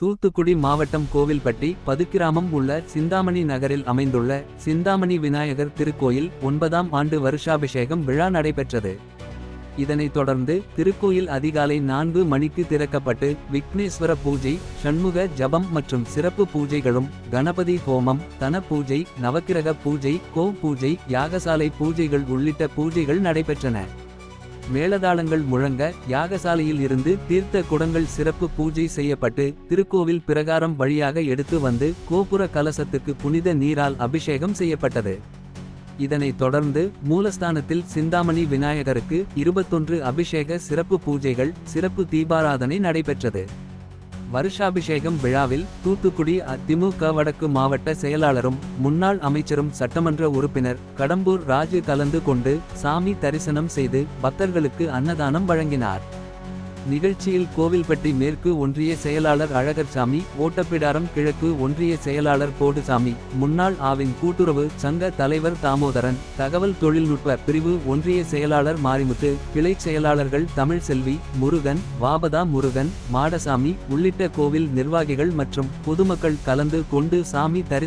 தூத்துக்குடி மாவட்டம் கோவில்பட்டி பதுக்கிராமம் உள்ள சிந்தாமணி நகரில் அமைந்துள்ள சிந்தாமணி விநாயகர் திருக்கோயில் ஒன்பதாம் ஆண்டு வருஷாபிஷேகம் விழா நடைபெற்றது. இதனைத் தொடர்ந்து திருக்கோயில் அதிகாலை நான்கு மணிக்கு திறக்கப்பட்டு விக்னேஸ்வர பூஜை ஷண்முக ஜபம் மற்றும் சிறப்பு பூஜைகளும் கணபதி ஹோமம் தன பூஜை நவக்கிரக பூஜை கோ பூஜை யாகசாலை பூஜைகள் உள்ளிட்ட பூஜைகள் நடைபெற்றன. மேலதாளங்கள் முழங்க யாகசாலையில் இருந்து தீர்த்த குடங்கள் சிறப்பு பூஜை செய்யப்பட்டு திருக்கோவில் பிரகாரம் வழியாக எடுத்து வந்து கோபுர கலசத்துக்கு புனித நீரால் அபிஷேகம் செய்யப்பட்டது. இதனைத் தொடர்ந்து மூலஸ்தானத்தில் சிந்தாமணி விநாயகருக்கு இருபத்தொன்று அபிஷேக சிறப்பு பூஜைகள் சிறப்பு தீபாராதனை நடைபெற்றது. வருஷாபிஷேகம் விழாவில் தூத்துக்குடி அதிமுக வடக்கு மாவட்ட செயலாளரும் முன்னாள் அமைச்சரும் சட்டமன்ற உறுப்பினர் கடம்பூர் ராஜு கலந்து கொண்டு சாமி தரிசனம் செய்து பக்தர்களுக்கு அன்னதானம் வழங்கினார். நிகழ்ச்சியில் கோவில்பட்டி மேற்கு ஒன்றிய செயலாளர் அழகர்சாமி ஓட்டப்பிடாரம் கிழக்கு ஒன்றிய செயலாளர் கோடுசாமி முன்னாள் ஆவின் கூட்டுறவு சங்க தலைவர் தாமோதரன் தகவல் தொழில்நுட்ப பிரிவு ஒன்றிய செயலாளர் மாரிமுத்து கிளை செயலாளர்கள் தமிழ்செல்வி முருகன் வாபதா முருகன் மாடசாமி உள்ளிட்ட கோவில் நிர்வாகிகள் மற்றும் பொதுமக்கள் கலந்து கொண்டு சாமி தரிசனம்